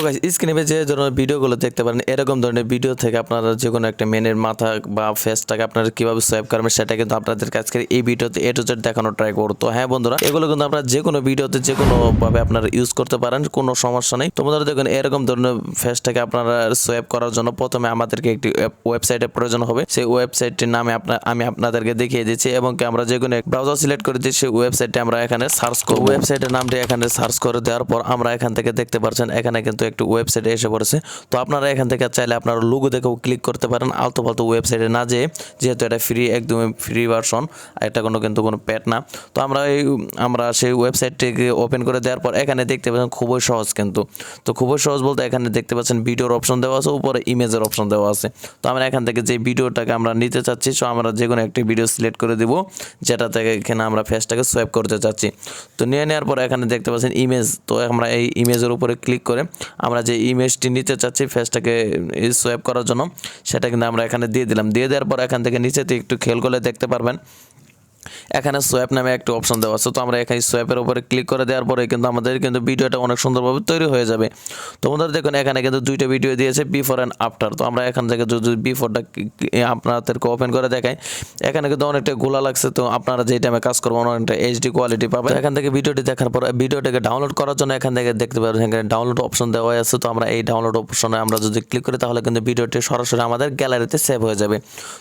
Guys স্ক্রিনে যে ধরনের ভিডিওগুলো দেখতে পারেন, এরকম ধরনের ভিডিও থেকে আপনারা যে কোনো একটা মেনের মাথা বা ফেসটাকে আপনারা কীভাবে সোয়াইপ করবেন, সেটা কিন্তু আপনাদের কাছে এই ভিডিওতে এ টু জেড দেখানোর ট্রাই করব। তো হ্যাঁ বন্ধুরা, এগুলো কিন্তু আপনারা যে কোনো ভিডিওতে যে কোনোভাবে আপনারা ইউজ করতে পারেন, কোনো সমস্যা নেই। তোমাদের দেখুন, এরকম ধরনের ফেসটাকে আপনারা সোয়াইপ করার জন্য প্রথমে আমাদেরকে একটি ওয়েবসাইটের প্রয়োজন হবে। সেই ওয়েবসাইটটির নামে আপনার আমি আপনাদেরকে দেখিয়ে দিচ্ছি এবং আমরা যে কোনো ব্রাউজার সিলেক্ট করে দিচ্ছি, সেই ওয়েবসাইটটি আমরা এখানে সার্চ করব। ওয়েবসাইটের নামটি এখানে সার্চ করে দেওয়ার পর আমরা এখান থেকে দেখতে পাচ্ছেন এখানে কিন্তু একটি ওয়েবসাইট এসে পড়েছে। তো আপনারা এখান থেকে চাইলে আপনারা লোগো দেখেও ক্লিক করতে পারেন। আলতু ফালতু ওয়েবসাইটে না যেয়ে, যেহেতু এটা ফ্রি একদমই ফ্রি ভার্সন এটা কোনো কিন্তু কোনো প্যাট না। তো আমরা এই, আমরা সেই ওয়েবসাইটটিকে ওপেন করে দেওয়ার পর এখানে দেখতে পাচ্ছেন খুবই সহজ কিন্তু। তো খুবই সহজ বলতে এখানে দেখতে পাচ্ছেন ভিডিওর অপশন দেওয়া আছে, উপরে ইমেজের অপশন দেওয়া আছে। তো আমরা এখান থেকে যে ভিডিওটাকে আমরা নিতে চাচ্ছি, সো আমরা যে কোনো একটি ভিডিও সিলেক্ট করে দিব, যেটা থেকে এখানে আমরা ফেসটাকে সোয়াইপ করতে চাচ্ছি। তো নিয়ে নেওয়ার পর এখানে দেখতে পাচ্ছেন ইমেজ তো আমরা এই ইমেজের উপরে ক্লিক করে আমরা যে ইমেজটি নিতে চাচ্ছি ফেসটাকে সোয়েপ করার জন্য, সেটা কিন্তু আমরা এখানে দিয়ে দিলাম। দিয়ে দেওয়ার পর এখান থেকে নিচেতে একটু খেল করলে দেখতে পারবেন। এখানে সোয়াপ নামে একটা অপশন দেওয়া আছে। তো আমরা এখানে সোয়াপের উপরে ক্লিক করে দেওয়ার পরে কিন্তু আমাদের কিন্তু ভিডিওটা অনেক সুন্দরভাবে তৈরি হয়ে যাবে। তো দেখুন, এখানে কিন্তু দুইটা ভিডিও দিয়েছে বিফোর অ্যান্ড আফটার তো আমরা এখান থেকে যদি বিফোরটা আপনাদেরকে ওপেন করে দেখাই, এখানে কিন্তু অনেকটা গোলা লাগছে। তো আপনারা যেই টাইমে কাজ করবেন, অনেকটা এইচডি কোয়ালিটি পাবেন। তো এখান থেকে ভিডিওটি দেখার পর, ভিডিওটাকে ডাউনলোড করার জন্য এখান থেকে দেখতে পাবেন এখানে ডাউনলোড অপশন দেওয়া আছে। তো আমরা এই ডাউনলোড অপশনে আমরা যদি ক্লিক করি, তাহলে কিন্তু ভিডিওটি সরাসরি আমাদের গ্যালারিতে সেভ হয়ে যাবে।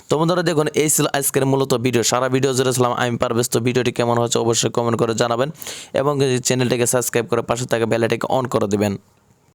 তো বন্ধুরা দেখুন, এই ছিল আজকের মূলত ভিডিও সারা ভিডিও জুড়ে আমি পারভেজ তো ভিডিওটি কেমন হচ্ছে অবশ্যই কমেন্ট করে জানাবেন এবং চ্যানেলটিকে সাবস্ক্রাইব করে পাশে থাকা বেলাটিকে অন করে দিবেন।